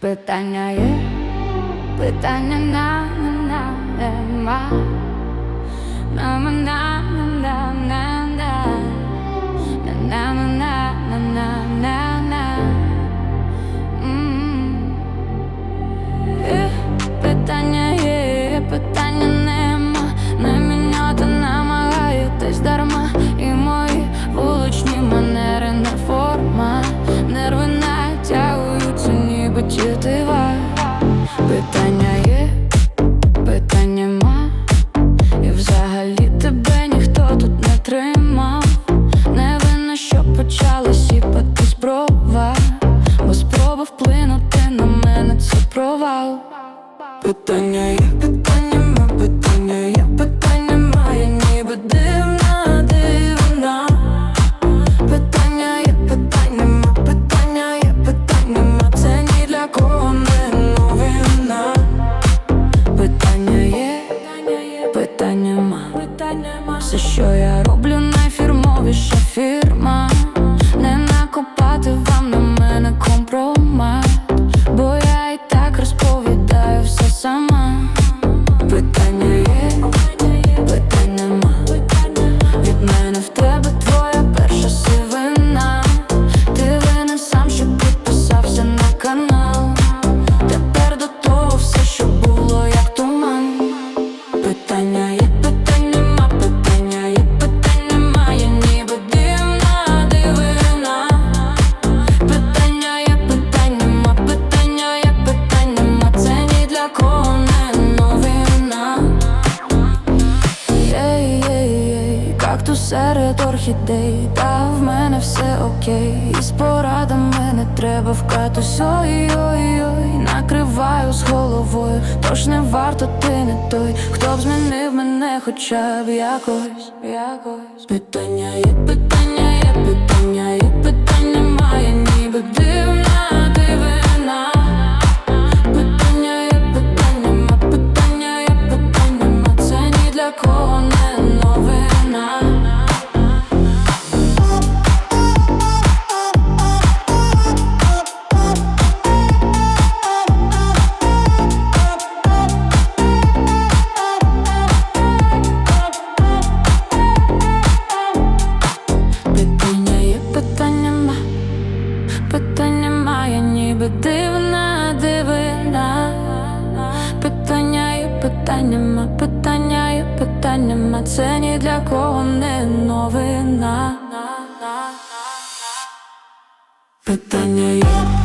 Питання є, питання на на на нема. Провал. Питання є, питання ма, питання є, питання має, ніби дивна, дивна. Питання є, питання ма, питання питання це ні для кого не новина. Питання є, питання ма, все, що я роблю, найфірмовіша фірма. Кактус серед орхідей, та в мене все окей. І з порадами не треба вкатись, ой-ой-ой, накриваю з головою, тож не варто ти не той, хто б змінив мене хоча б якось, якось. Питання є, питання є, питання є, це ні для кого не новина. Питання є.